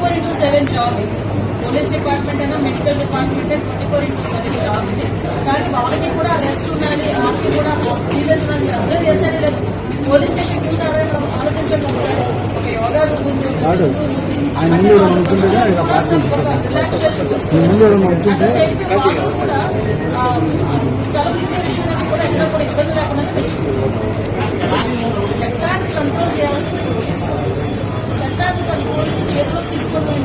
Four into seven job ఇది. Police department అయినా medical department twenty four into seven job ఇది. కానీ వాళ్ళకి కూడా రెస్ట్ ఉండాలి వాళ్ళకి కూడా సీరియస్ ఉండాలి మీరు అర్థం చేశారు లేదు పోలీస్ స్టేషన్ చూసారా ఆలోచించండి ఒకసారి. ఒక యోగా రూమ్ ఉంది ఒక కాదు. సిట్టింగ్ రూమ్ ఉంది. ఆయన అంటే ముందు వాళ్ళు అనుకుంటుంటే కూడా ఇంకా పార్టీ ఒక relaxation మీ ముందు ఎవరైనా అనుకుంటే At the same time వాళ్ళు కూడా, ఆ, సెలవులు ఇచ్చే విషయంలో కూడా ఎక్కడ కూడా ఇబ్బంది లేకుండా చట్టాన్ని కంట్రోల్ చేయాల్సిన పోలీసు చట్టాన్ని కంట్రోల్ పోలీసు చేతిలోకి తీసుకోవడం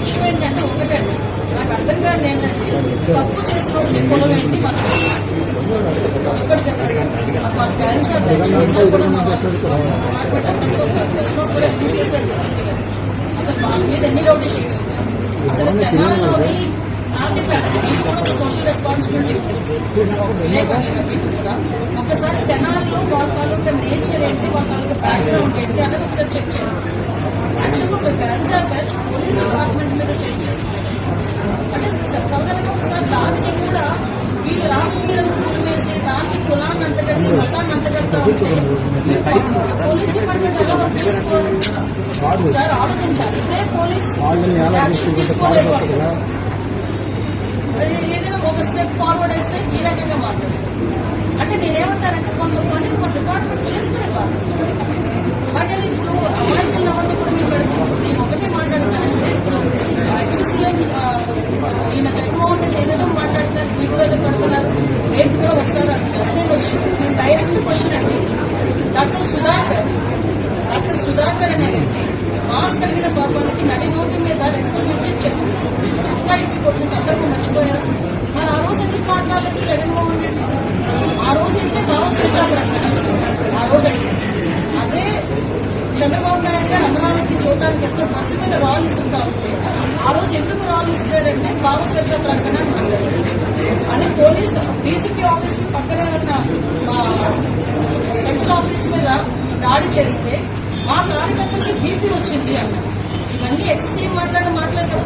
విషయం ఏంటంటే ఒకటండి నాకు అర్థం కాదు ఏంటంటే తప్పు చేసిన వాడికి కులం ఏంటి మనకు చెప్పండి. మాకు వాళ్ళ బ్యాంక్ కూడా కూడా రిలీజ్ చేశారు అసలు? వాళ్ళ మీద ఎన్ని రౌడీ షీట్స్ ఉన్నాయి అసలు తెలంగాణలోని నాటి తీసుకోవడం సోషల్ రెస్పాన్సిబిలిటీ ఒకసారి తెనాలిలో వాళ్ళ తాలూకా నేచర్ ఏంటి? వాళ్ళ తాలూకా బ్యాక్గ్రౌండ్ ఏంటి? అనేది ఒకసారి చెక్ చేయండి. ఒక గంజా బ్యాచ్ పోలీస్ డిపార్ట్మెంట్ మీద చేంజ్ చేస్తున్నారు అంటే చెప్పగలగా ఒకసారి దానికి కూడా వీళ్ళు రాజకీయాలను కూలివేసి దానికి కులాన్ని అంతగట్టి మతాన్ని అంతగడతా ఉంటే పోలీస్ డిపార్ట్మెంట్ ఎలా వర్క్ చేసుకోవాలి ఒకసారి ఆలోచించాలి ఇదే పోలీస్ యాక్షన్ తీసుకోలేదు ఏదైనా ఒక స్టెప్ ఫార్వర్డ్ వేస్తే ఈ రకంగా మాట్లాడు అంటే నేనేమంటానంటే కొంతమంది మన డిపార్ట్మెంట్ చేసుకునే వాళ్ళు అలాగే ఇప్పుడు అమాయకులు అవ్వదు కూడా మీరు పెడతారు నేను ఒకటే మాట్లాడతానంటే ఇప్పుడు ఎక్సీఎం ఈయన జగన్మోహన్ రెడ్డి ఏదైనా మాట్లాడతారు మీరు కూడా ఏదో పడుతున్నారు రేపు కూడా వస్తారు అంటారు. నేను వచ్చి నేను డైరెక్ట్ క్వశ్చన్ అండి. డాక్టర్ సుధాకర్ డాక్టర్ సుధాకర్ అనే వ్యక్తి మాస్క్ కలిగిన పాపానికి నడి రోడ్డు మీద రెండు నుంచి చెప్పు చుట్టా ఇంటి కొట్టిన సందర్భం మర్చిపోయారు. మరి ఆ రోజు ఎందుకు మాట్లాడలేదు జగన్మోహన్ రెడ్డి? ఆ రోజు అయితే దావస్ వచ్చారు అక్కడ. ఆ రోజు అయితే. అదే చంద్రబాబు నాయుడు గారు అమరావతి చూడడానికి ఎంతో బస్సు మీద రావాల్సి ఇస్తుంటా ఆ రోజు ఎందుకు రాళ్ళు ఇస్తారంటే భావస్వచ్ఛ ప్రకటన అని అని పోలీస్ డీసీపీ ఆఫీస్కి పక్కనే ఉన్న మా సెంట్రల్ ఆఫీస్ మీద దాడి చేస్తే మా కార్యకర్తలకి బీపీ వచ్చింది అన్నారు. ఇవన్నీ ఎక్సెసివ్ మాట్లాడే మాట్లాడతాం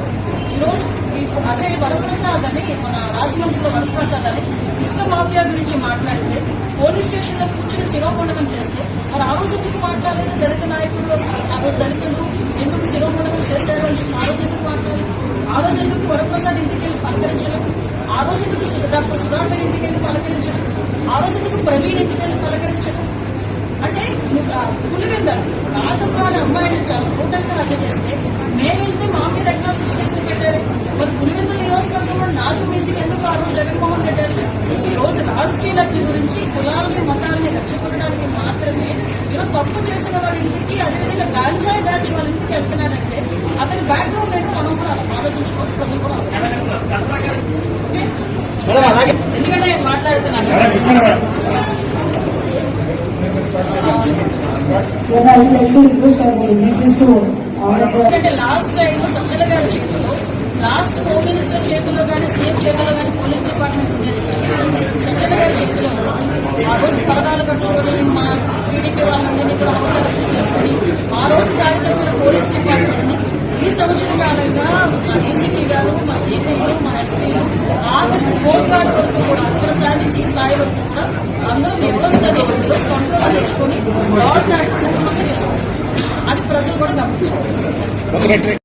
ఈరోజు ఈ- అదే వరప్రసాద్ అని మన రాజమండ్రిలో వరప్రసాద్ అని ఇసుక మాఫియా గురించి మాట్లాడితే పోలీస్ స్టేషన్లో కూర్చొని శిరోమండనం చేస్తే మరి ఆ రోజు ఎందుకు మాట్లాడలేదు దళిత నాయకులు? ఆ రోజు దళితులు ఎందుకు శిరోమండనం చేశారు అని చెప్పి ఆ రోజు ఎందుకు మాట్లాడలేదు ఆ రోజు ఎందుకు వరప్రసాద్ ఇంటికి వెళ్ళి పలకరించడం? ఆ రోజు ఎందుకు డాక్టర్ సుధాకర్ ఇంటికి వెళ్ళి పలకరించడం? ఆ రోజు ఎందుకు ప్రవీణ్ ఇంటికి వెళ్ళి పలకరించడం? అంటే పులివెంద నాగమ్మాని అమ్మాయిని చాలా టోటల్గా హత్య చేస్తే మేము వెళ్తే మా మీద ఎట్లా కేసులు పెట్టారు? మరి పులివెందు నియోజకవర్గంలో నాగం ఇంటికి ఎందుకు ఆ రోజు జగన్మోహన్ రెడ్డి ఈ రోజు రాజకీయ లబ్ధి గురించి కులాలని మతాలని రెచ్చగొట్టడానికి మాత్రమే ఈరోజు తప్పు చేసిన వాళ్ళ ఇంటికి అదేవిధంగా గాంజాయి బ్యాచ్ వాళ్ళ ఇంటికి వెళ్తున్నాడంటే అతని బ్యాక్గ్రౌండ్ ఏంటో మనం కూడా ఆలోచించుకోవాలి ప్రజలు కూడా? ఎందుకంటే నేను మాట్లాడుతున్నాను. ఎందుకంటే లాస్ట్ టైం సజ్జల గారి చేతిలో లాస్ట్ హోమ్ మినిస్టర్ చేతిలో కానీ సీఎం చేతిలో కానీ పోలీస్ డిపార్ట్మెంట్ ఉండేది కాదు. గారి చేతిలో ఆ రోజు పరదాలు కట్టుకొని మా టీడీపీ వాళ్ళందరినీ కూడా హౌస్ అరెస్ట్ చేసుకుని ఆ రోజు కార్యక్రమం పోలీస్ డిపార్ట్మెంట్ని ఈ సంవత్సరం కాలంగా మా డీసీపీ గారు మా సిపిలు మా ఎస్పీలు ఆఖరి ఫోన్ గార్డ్ వరకు కూడా అక్కడ స్థాయి నుంచి ఈ స్థాయి వరకు కూడా అందరూ వ్యవస్థని ఈరోజు కంట్రోల్ తెచ్చుకొని గవర్నమెంట్ సిద్ధంగా చేసుకుంటారు అది ప్రజలు కూడా గమనించారు.